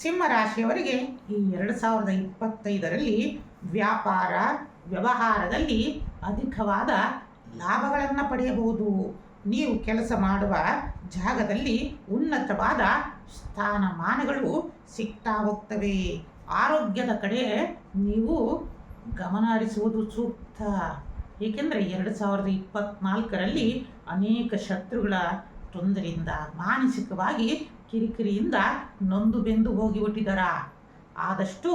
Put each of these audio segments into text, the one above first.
ಸಿಂಹರಾಶಿಯವರಿಗೆ ಈ ಎರಡು ಸಾವಿರದ ಇಪ್ಪತ್ತೈದರಲ್ಲಿ ವ್ಯಾಪಾರ, ವ್ಯವಹಾರದಲ್ಲಿ ಅಧಿಕವಾದ ಲಾಭಗಳನ್ನು ಪಡೆಯಬಹುದು. ನೀವು ಕೆಲಸ ಮಾಡುವ ಜಾಗದಲ್ಲಿ ಉನ್ನತವಾದ ಸ್ಥಾನಮಾನಗಳು ಸಿಗ್ತಾ ಹೋಗ್ತವೆ. ಆರೋಗ್ಯದ ಕಡೆ ನೀವು ಗಮನ ಹರಿಸುವುದು ಸೂಕ್ತ. ಏಕೆಂದರೆ ಎರಡು ಸಾವಿರದ ಇಪ್ಪತ್ತ್ನಾಲ್ಕರಲ್ಲಿ ಅನೇಕ ಶತ್ರುಗಳ ತೊಂದರೆಯಿಂದ ಮಾನಸಿಕವಾಗಿ ಕಿರಿಕಿರಿಯಿಂದ ನೊಂದು ಬೆಂದು ಹೋಗಿಬಿಟ್ಟಿದ್ದಾರ ಆದಷ್ಟು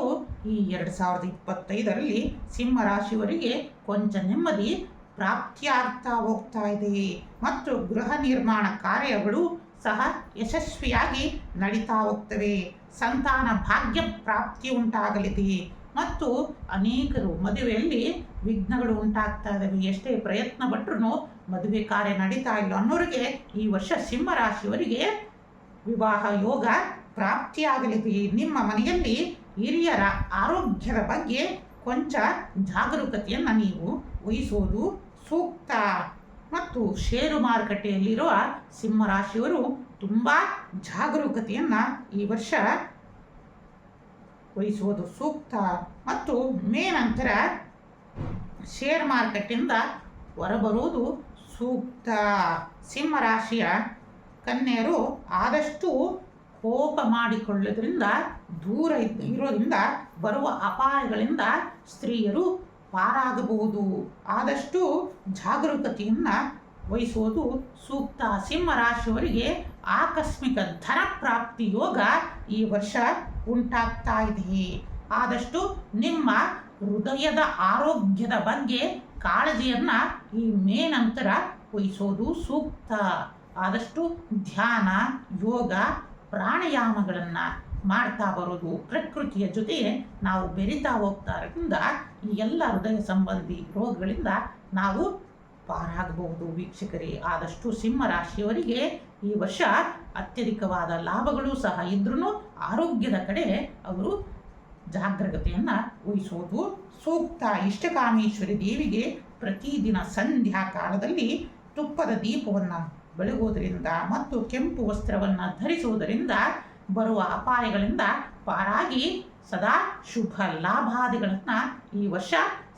ಈ ಎರಡು ಸಾವಿರದ ಇಪ್ಪತ್ತೈದರಲ್ಲಿ ಸಿಂಹರಾಶಿಯವರಿಗೆ ಕೊಂಚ ನೆಮ್ಮದಿ ಪ್ರಾಪ್ತಿಯಾಗ್ತಾ ಹೋಗ್ತಾ ಇದೆ. ಮತ್ತು ಗೃಹ ನಿರ್ಮಾಣ ಕಾರ್ಯಗಳು ಸಹ ಯಶಸ್ವಿಯಾಗಿ ನಡೀತಾ ಹೋಗ್ತವೆ. ಸಂತಾನ ಭಾಗ್ಯ ಪ್ರಾಪ್ತಿ ಉಂಟಾಗಲಿದೆ. ಮತ್ತು ಅನೇಕರು ಮದುವೆಯಲ್ಲಿ ವಿಘ್ನಗಳು ಉಂಟಾಗ್ತಾ ಇದ್ದಾವೆ ಎಷ್ಟೇ ಪ್ರಯತ್ನ ಪಟ್ಟರು ಮದುವೆ ಕಾರ್ಯ ನಡೀತಾ ಇಲ್ಲ ಅನ್ನೋರಿಗೆ ಈ ವರ್ಷ ಸಿಂಹರಾಶಿಯವರಿಗೆ ವಿವಾಹ ಯೋಗ ಪ್ರಾಪ್ತಿಯಾಗಲಿದೆ. ನಿಮ್ಮ ಮನೆಯಲ್ಲಿ ಹಿರಿಯರ ಆರೋಗ್ಯದ ಬಗ್ಗೆ ಕೊಂಚ ಜಾಗರೂಕತೆಯನ್ನು ನೀವು ವಹಿಸುವುದು ಸೂಕ್ತ. ಮತ್ತು ಷೇರು ಮಾರುಕಟ್ಟೆಯಲ್ಲಿರುವ ಸಿಂಹರಾಶಿಯವರು ತುಂಬ ಜಾಗರೂಕತೆಯನ್ನು ಈ ವರ್ಷ ವಹಿಸುವುದು ಸೂಕ್ತ ಮತ್ತು ಮೇ ನಂತರ ಶೇರ್ ಮಾರ್ಕೆಟಿಂದ ಹೊರಬರುವುದು ಸೂಕ್ತ. ಸಿಂಹರಾಶಿಯ ಕನ್ಯರು ಆದಷ್ಟು ಕೋಪ ಮಾಡಿಕೊಳ್ಳೋದ್ರಿಂದ ದೂರ ಇರೋದ್ರಿಂದ, ಬರುವ ಅಪಾಯಗಳಿಂದ ಸ್ತ್ರೀಯರು ಪಾರಾಗಬಹುದು. ಆದಷ್ಟು ಜಾಗರೂಕತೆಯನ್ನು ವಹಿಸುವುದು ಸೂಕ್ತ. ಸಿಂಹರಾಶಿಯವರಿಗೆ ಆಕಸ್ಮಿಕ ಧನ ಪ್ರಾಪ್ತಿ ಯೋಗ ಈ ವರ್ಷ ಉಂಟಾಗ್ತಾ ಇದೆ ಆದಷ್ಟು ನಿಮ್ಮ ಹೃದಯದ ಆರೋಗ್ಯದ ಬಗ್ಗೆ ಕಾಳಜಿಯನ್ನು ಈ ಮೇ ನಂತರ ವಹಿಸೋದು ಸೂಕ್ತ. ಆದಷ್ಟು ಧ್ಯಾನ, ಯೋಗ, ಪ್ರಾಣಾಯಾಮಗಳನ್ನು ಮಾಡ್ತಾ ಬರೋದು ಪ್ರಕೃತಿಯ ಜೊತೆ ನಾವು ಬೆರೀತಾ ಹೋಗ್ತಾ ಇರೋದ್ರಿಂದ ಈ ಎಲ್ಲ ಹೃದಯ ಸಂಬಂಧಿ ರೋಗಗಳಿಂದ ನಾವು ಪಾರಾಗಬಹುದು ವೀಕ್ಷಕರೇ. ಆದಷ್ಟು ಸಿಂಹರಾಶಿಯವರಿಗೆ ಈ ವರ್ಷ ಅತ್ಯಧಿಕವಾದ ಲಾಭಗಳು ಸಹ ಇದ್ರೂ ಆರೋಗ್ಯದ ಕಡೆ ಅವರು ಜಾಗ್ರತೆಯನ್ನು ವಹಿಸೋದು. ಸೂಕ್ತ ಇಷ್ಟಕಾಮೇಶ್ವರಿ ದೇವಿಗೆ ಪ್ರತಿದಿನ ಸಂಧ್ಯಾ ಕಾಲದಲ್ಲಿ ತುಪ್ಪದ ದೀಪವನ್ನು ಬೆಳಗುವುದರಿಂದ ಮತ್ತು ಕೆಂಪು ವಸ್ತ್ರವನ್ನು ಧರಿಸುವುದರಿಂದ ಬರುವ ಅಪಾಯಗಳಿಂದ ಪಾರಾಗಿ ಸದಾ ಶುಭ ಲಾಭಾದಿಗಳನ್ನು ಈ ವರ್ಷ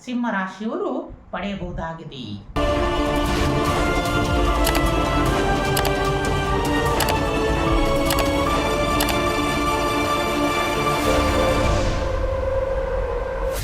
ಸಿಂಹರಾಶಿಯವರು ಪಡೆಯಬಹುದಾಗಿದೆ.